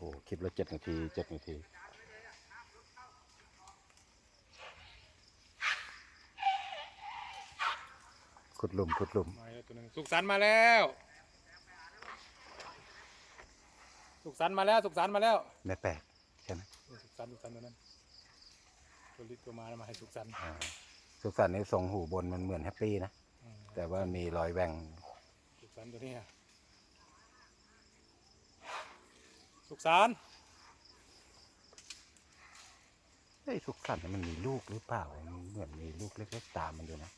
หคลิปละเจ็ดนาทีเจ็ดนาทีขุดหลุมขุดหลุมมาแล้วตัวหนึ่งสุขสันต์มาแล้ว สุขสันต์มาแล้ว สุขสันต์มาแล้วแม่แปลกใช่ไหมนี่สุขสันต์สุขสันต์ตัวนั้นตัวลิตตัวมาแล้วมาให้สุขสันต์อ่าสุขสันต์ในทรงหูบนมันเหมือนแฮปปี้นะอืมแต่ว่ามีรอยแหว่งสุขสันต์ตัวนี้อะ สุขสันต์เฮ้ยสุขสันต์เนี่ยมันมีลูกหรือเปล่ามันเหมือนมีลูกเล็กๆตามมันอยู่นะ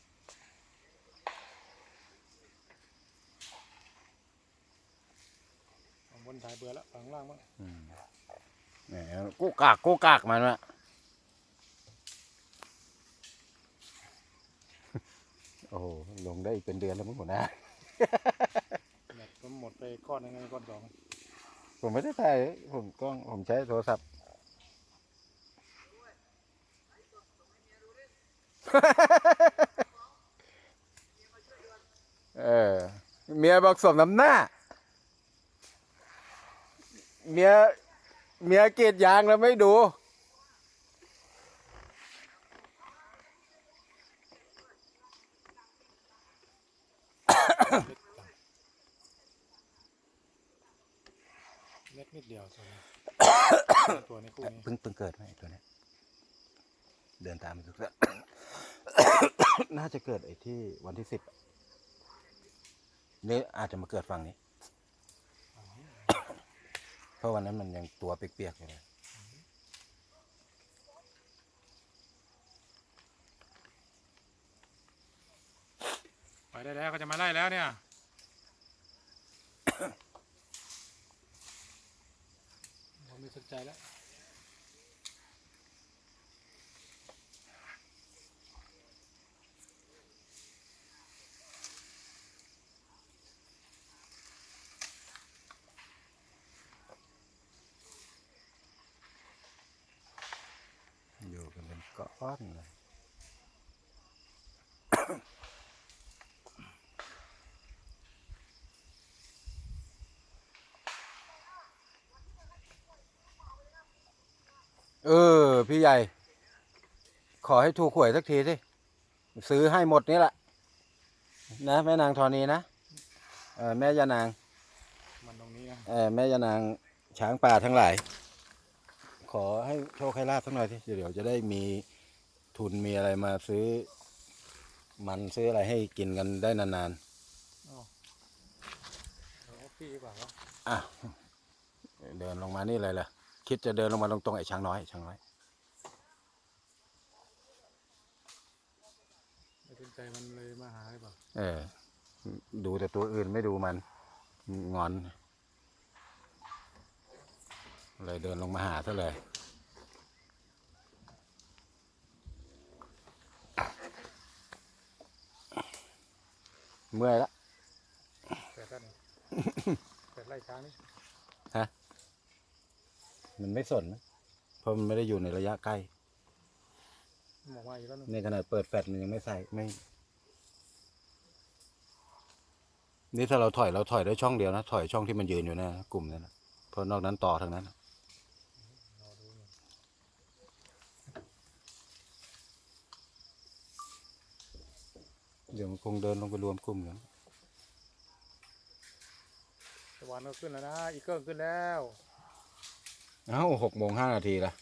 ฝั่งบนถ่ายเบื่อแล้วฝั่งล่างบ้างอืมแหมกูกากกูกากมันวะโอ้โหลงได้อีกเป็นเดือนแล้วมั้งหัวหน้าแบตผมหมดไปก้อนหนึงไงก้อนสอง ผมไม่ได้ถ่ายผมกล้องผมใช้โทรศัพท์ เออ เมียบอกสมน้ำหน้า เมีย เมียเกรีดยางแล้วไม่ดู เล็ก นิดเดียวตัวนี้ ตัวนี้คู่นี้เพิ่งเพิ่งเกิดไหมตัวเนี้ยเดินตามมันทุกสัน่าจะเกิดไอ้ที่วันที่สิบนี่อาจจะมาเกิดฝั่งนี้ เพราะวันนั้นมันยังตัวเปียกๆอยู่เลยไปได้แล้วก็จะมาไล่แล้วเนี่ย ผมไม่สนใจแล้ว อยู่กัน เป็นก้อนเลยเออ พี่ใหญ่ ขอให้ถูกหวยสักทีสิซื้อให้หมดนี่แหละ นะแม่นางธรณีนะเออแม่ยานางมันตรงนี้นะเออแม่ยานางช้างป่าทั้งหลาย ขอให้โชคให้ลาบสักหน่อยที่เดี๋ยวจะได้มีทุนมีอะไรมาซื้อ มันซื้ออะไรให้กินกันได้นานอ๋อเดี๋ยวพี่ดีกว่าครับๆอะเดินลงมานี่เลยล่ะ คิดจะเดินลงมาตรงๆไอ้ช้างน้อยช้างน้อยไม่สนใจมันเลยมาหาหรือเปล่าเออ ดูแต่ตัวอื่นไม่ดูมัน งอน เลยเดินลงมาหาซะเลย เมื่อยละแปดท่านแปดไล่ช้างนี่ มันไม่สนนะเพราะมันไม่ได้อยู่ในระยะใกล้บอกว่าอีกแล้วนึงในขนาดเปิดแฟลชมันยังไม่ใส่ไม่ นี่ถ้าเราถอยเราถอยได้ช่องเดียวนะ ถอยช่องที่มันยืนอยู่นะกลุ่มนั้นนะเพราะนอกนั้นต่อทางนั้นรอดูหน่อยเดี๋ยวมันคงเดินลงไปรวมกลุ่มกันตะวันก็ขึ้นแล้วนะ อีกเกิลขึ้นแล้ว เอ้าหกโมงห้านาทีละ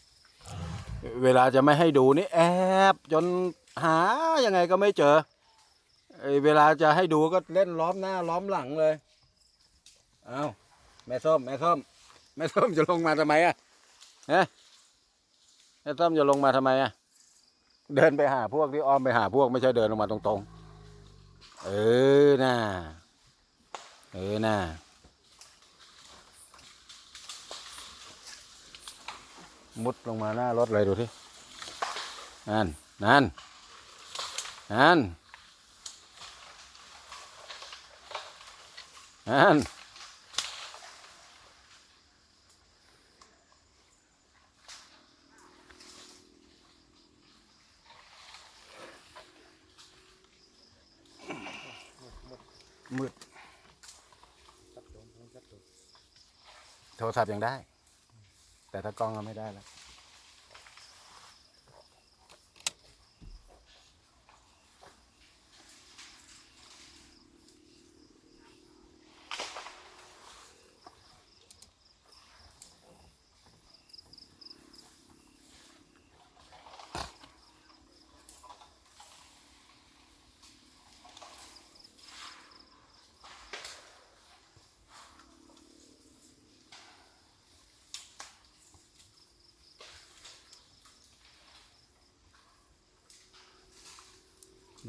เวลาจะไม่ให้ดูนี่แอบจนหายังไงก็ไม่เจอเวลาจะให้ดูก็เล่นล้อมหน้าล้อมหลังเลย เอ้าแม่ส้มแม่ส้มแม่ส้มจะลงมาทำไมอะฮะแม่ส้มจะลงมาทำไมอะ เดินไปหาพวกที่อ้อมไปหาพวกไม่ใช่เดินลงมาตรงๆ เออน่าเออน่า มุดลงมาหน้ารถเลยดูที่นั่น นั่น นั่น นั่นหมดหมดมืดจับโดนจับโดนโทรศัพท์ยังได้อื แต่ถ้ากล้องก็ไม่ได้แล้ว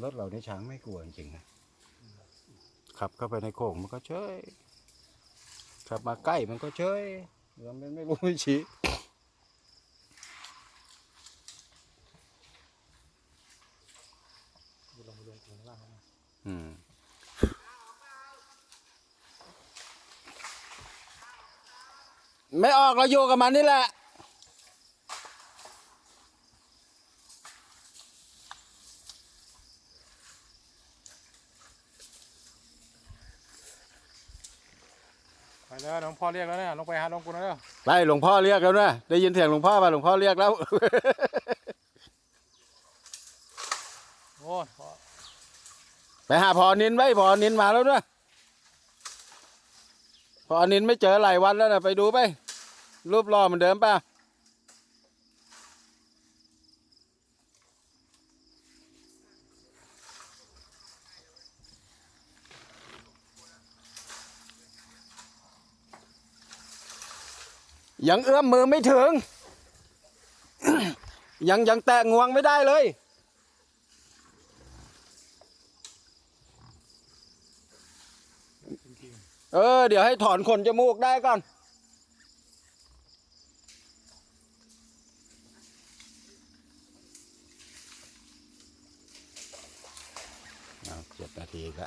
รถเราในช้างไม่กลัวจริงๆนะขับเข้าไปในโค้งมันก็เฉยขับมาใกล้มันก็เฉยเราไม่ไม่รู้วิชี้ดูลงไปลงข้างล่างนะอืมไม่ออกเราอยู่กับมันนี่แหละ ไปแล้วหลวงพ่อเรียกแล้วเนี่ยลงไปหาหลวงปู่แล้วไปหลวงพ่อเรียกแล้วนะได้ยินเสียงหลวงพ่อป่ะหลวงพ่อเรียกแล้ว โอ้ยพ่อไปหาพอนินไว้พอนินมาแล้วนะพอนินไม่เจอหลายวันแล้วนะไปดูไปรูปรอเหมือนเดิมป่ะ ยังเอื้อมมือไม่ถึง ยังยังแตะงวงไม่ได้เลย เออ เดี๋ยวให้ถอนขนจมูกได้ก่อนเอาเจ็ดนาทีอีก็